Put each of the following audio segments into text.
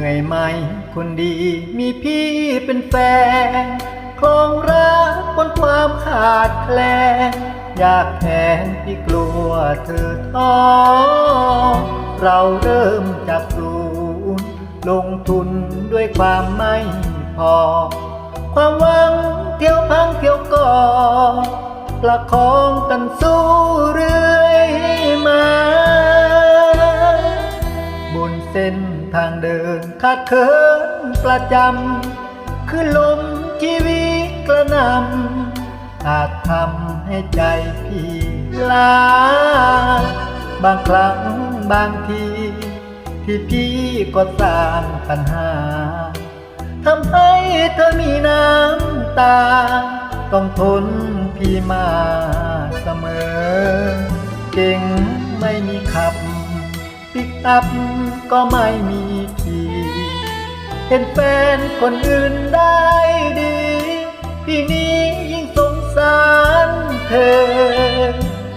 เหนื่อยไหมคนดีมีพี่เป็นแฟนคลองรักบนความขาดแคลนอยากแทนพี่กลัวเธอท้อเราเริ่มจากศูนย์ลงทุนด้วยความไม่พอ ความหวังเที่ยวพังเที่ยวก่อประคองกันสู้เรื่อยางเดินขาดเคินประจำ คือลมชีวิตกระนำอาจทำให้ใจพี่ลา บางครั้งบางที ที่พี่ก็สร้างปัญหาทำให้เธอมีน้ำตา ต้องทนพี่มาเสมอ เก่งไม่มีขับปิกอัพก็ไม่มี เห็นแฟนคนอื่นได้ดีพี่นี้ยิ่งสงสารเธอ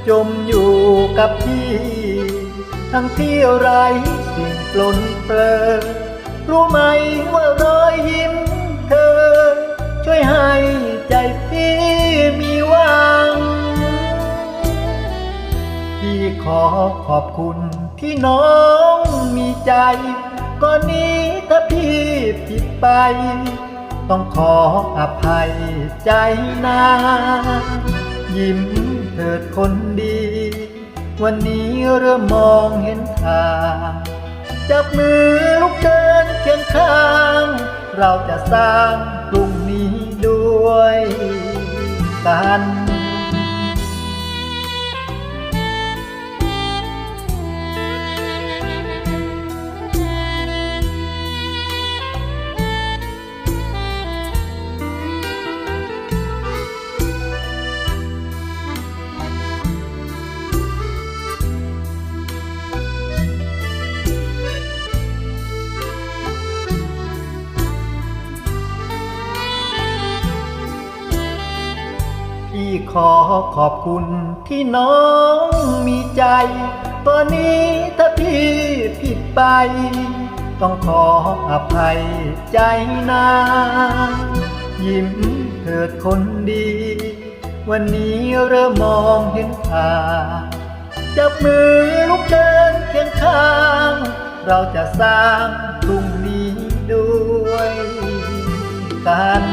จมอยู่กับพี่ ทั้งที่ไรสิ่งปลนเปลอรู้ไหมว่ารอยยิ้มเธอ ช่วยให้ใจพี่มีหวัง พี่ขอขอบคุณที่น้องมีใจ ก่อนนี้ถ้าพี่ผิดไป ต้องขออภัยใจนายิ้มเถิดคนดี วันนี้เริ่มมองเห็นทางจับมือลุกเดินเคียงข้าง เราจะสร้างพรุ่งนี้ด้วยกัน ขอขอบคุณที่น้องมีใจตอนนี้ถ้าพี่ผิดไป ต้องขออภัยใจนายิ้มเถิดคนดี วันนี้เริ่มมองเห็นทางจับมือลุกเดินเคียงข้าง เราจะสร้างพรุ่งนี้ด้วยกัน